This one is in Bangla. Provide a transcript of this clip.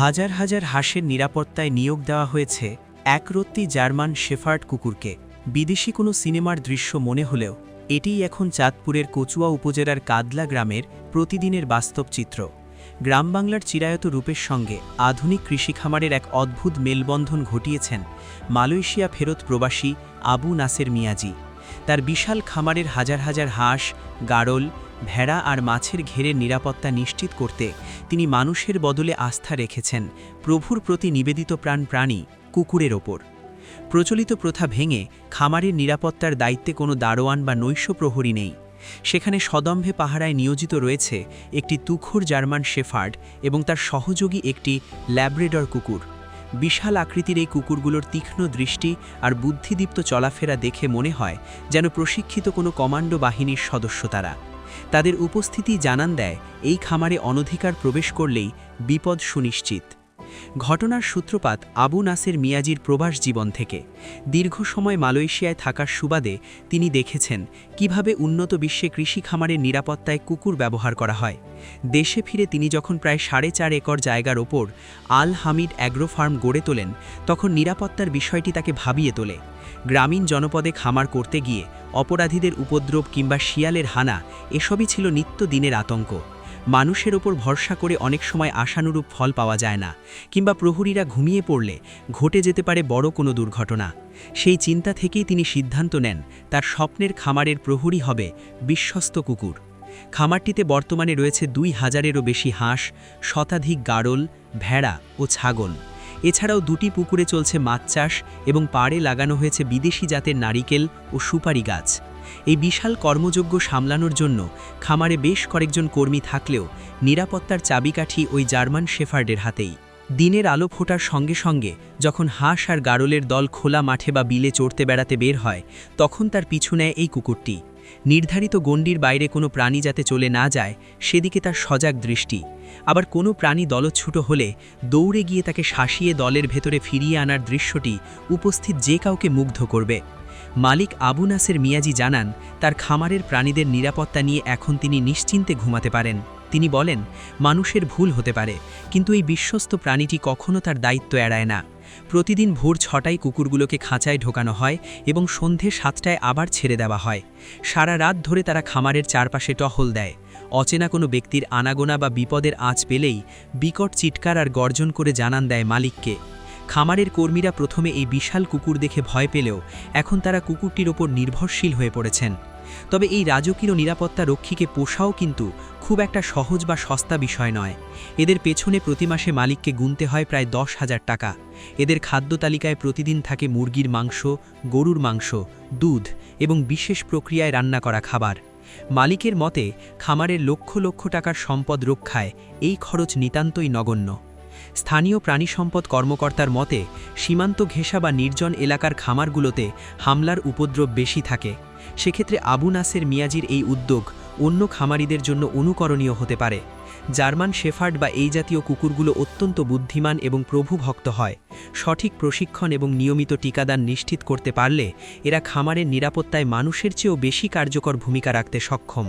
হাজার হাজার হাঁসের নিরাপত্তায় নিয়োগ দেওয়া হয়েছে একরত্তি জার্মান শেফার্ড কুকুরকে। বিদেশি কোনো সিনেমার দৃশ্য মনে হলেও, এটিই এখন চাঁদপুরের কচুয়া উপজেলার কাদলা গ্রামের প্রতিদিনের বাস্তব চিত্র। গ্রাম বাংলার চিরায়ত রূপের সঙ্গে আধুনিক কৃষি খামারের এক অদ্ভুত মেলবন্ধন ঘটিয়েছেন মালয়েশিয়া ফেরত প্রবাসী আবু নাসের মিয়াজি। তার বিশাল খামারের হাজার হাজার হাঁস গাড়ল ভেড়া আর মাছের ঘেরের নিরাপত্তা নিশ্চিত করতে তিনি মানুষের বদলে আস্থা রেখেছেন প্রভুর প্রতি নিবেদিত প্রাণ প্রাণী কুকুরের ওপর। প্রচলিত প্রথা ভেঙে খামারের নিরাপত্তার দায়িত্বে কোনো দারোয়ান বা নৈশ প্রহরী নেই। সেখানে সদম্ভে পাহারায় নিয়োজিত রয়েছে একটি তুখুর জার্মান শেফার্ড এবং তার সহযোগী একটি ল্যাব্রেডর কুকুর। বিশাল আকৃতির এই কুকুরগুলোর তীক্ষ্ণ দৃষ্টি আর বুদ্ধিদীপ্ত চলাফেরা দেখে মনে হয় যেন প্রশিক্ষিত কোনো কমান্ডো বাহিনীর সদস্য তারা। তাদের উপস্থিতি জানান দেয় এই খামারে অনধিকার প্রবেশ করলেই বিপদ সুনিশ্চিত। ঘটনার সূত্রপাত আবু নাসের মিয়াজির প্রবাস জীবন থেকে। দীর্ঘ সময় মালয়েশিয়ায় থাকার সুবাদে তিনি দেখেছেন কীভাবে উন্নত বিশ্বে কৃষি খামারের নিরাপত্তায় কুকুর ব্যবহার করা হয়। দেশে ফিরে তিনি যখন প্রায় সাড়ে চার একর জায়গার ওপর আল হামিদ অ্যাগ্রো ফার্ম গড়ে তোলেন, তখন নিরাপত্তার বিষয়টি তাকে ভাবিয়ে তোলে। গ্রামীণ জনপদে খামার করতে গিয়ে অপরাধীদের উপদ্রব কিংবা শিয়ালের হানা এসবই ছিল নিত্য দিনের আতঙ্ক। মানুষের ওপর ভরসা করে অনেক সময় আশানুরূপ ফল পাওয়া যায় না, কিংবা প্রহরীরা ঘুমিয়ে পড়লে ঘটে যেতে পারে বড় কোনো দুর্ঘটনা। সেই চিন্তা থেকেই তিনি সিদ্ধান্ত নেন, তার স্বপ্নের খামারের প্রহরী হবে বিশ্বস্ত কুকুর। খামারটিতে বর্তমানে রয়েছে দুই হাজারেরও বেশি হাঁস, শতাধিক গাড়ল ভেড়া ও ছাগল। এছাড়াও দুটি পুকুরে চলছে মাছ চাষ এবং পাড়ে লাগানো হয়েছে বিদেশি জাতের নারিকেল ও সুপারি গাছ। এই বিশাল কর্মযোগ্য সামলানোর জন্য খামারে বেশ কয়েকজন কর্মী থাকলেও নিরাপত্তার চাবিকাঠি ওই জার্মান শেফার্ডের হাতেই। দিনের আলো ফোটার সঙ্গে সঙ্গে যখন হাঁস আর গাড়লের দল খোলা মাঠে বা বিলে চড়তে বেড়াতে বের হয়, তখন তার পিছু নেয় এই কুকুরটি। নির্ধারিত গণ্ডির বাইরে কোনো প্রাণী যাতে চলে না যায়, সেদিকে তার সজাগ দৃষ্টি। আবার কোনো প্রাণী দলচ্ছুট হলে দৌড়ে গিয়ে তাকে শাসিয়ে দলের ভেতরে ফিরিয়ে আনার দৃশ্যটি উপস্থিত যে কাউকে মুগ্ধ করবে। মালিক আবু নাসের মিয়াজি জানান, তার খামারের প্রাণীদের নিরাপত্তা নিয়ে এখন তিনি নিশ্চিন্তে ঘুমাতে পারেন। তিনি বলেন, মানুষের ভুল হতে পারে, কিন্তু এই বিশ্বস্ত প্রাণীটি কখনও তার দায়িত্ব এড়ায় না। প্রতিদিন ভোর ছটায় কুকুরগুলোকে খাঁচায় ঢোকানো হয় এবং সন্ধে সাতটায় আবার ছেড়ে দেওয়া হয়। সারা রাত ধরে তারা খামারের চারপাশে টহল দেয়। অচেনা কোনো ব্যক্তির আনাগোনা বা বিপদের আঁচ পেলেই বিকট চিৎকার আর গর্জন করে জানান দেয় মালিককে। খামারের কর্মীরা প্রথমে এই বিশাল কুকুর দেখে ভয় পেলেও এখন তারা কুকুরটির ওপর নির্ভরশীল হয়ে পড়েছেন। তবে এই রাজকীয় নিরাপত্তা রক্ষীকে পোষাও কিন্তু খুব একটা সহজ বা সস্তা বিষয় নয়। এদের পেছনে প্রতি মাসে মালিককে গুনতে হয় প্রায় দশ হাজার টাকা। এদের খাদ্য তালিকায় প্রতিদিন থাকে মুরগির মাংস, গরুর মাংস, দুধ এবং বিশেষ প্রক্রিয়ায় রান্না করা খাবার। মালিকের মতে খামারের লক্ষ লক্ষ টাকার সম্পদ রক্ষায় এই খরচ নিতান্তই নগণ্য। স্থানীয় প্রাণী সম্পদ কর্মকর্তার মতে, সীমান্ত ঘেঁষা বা নির্জন এলাকার খামারগুলোতে হামলার উপদ্রব বেশি থাকে। সেক্ষেত্রে আবু নাসের মিয়াজির এই উদ্যোগ অন্য খামারিদের জন্য অনুকরণীয় হতে পারে। জার্মান শেফার্ড বা এই জাতীয় কুকুরগুলো অত্যন্ত বুদ্ধিমান এবং প্রভু ভক্ত হয়। সঠিক প্রশিক্ষণ এবং নিয়মিত টিকাদান নিশ্চিত করতে পারলে এরা খামারের নিরাপত্তায় মানুষের চেয়েও বেশি কার্যকর ভূমিকা রাখতে সক্ষম।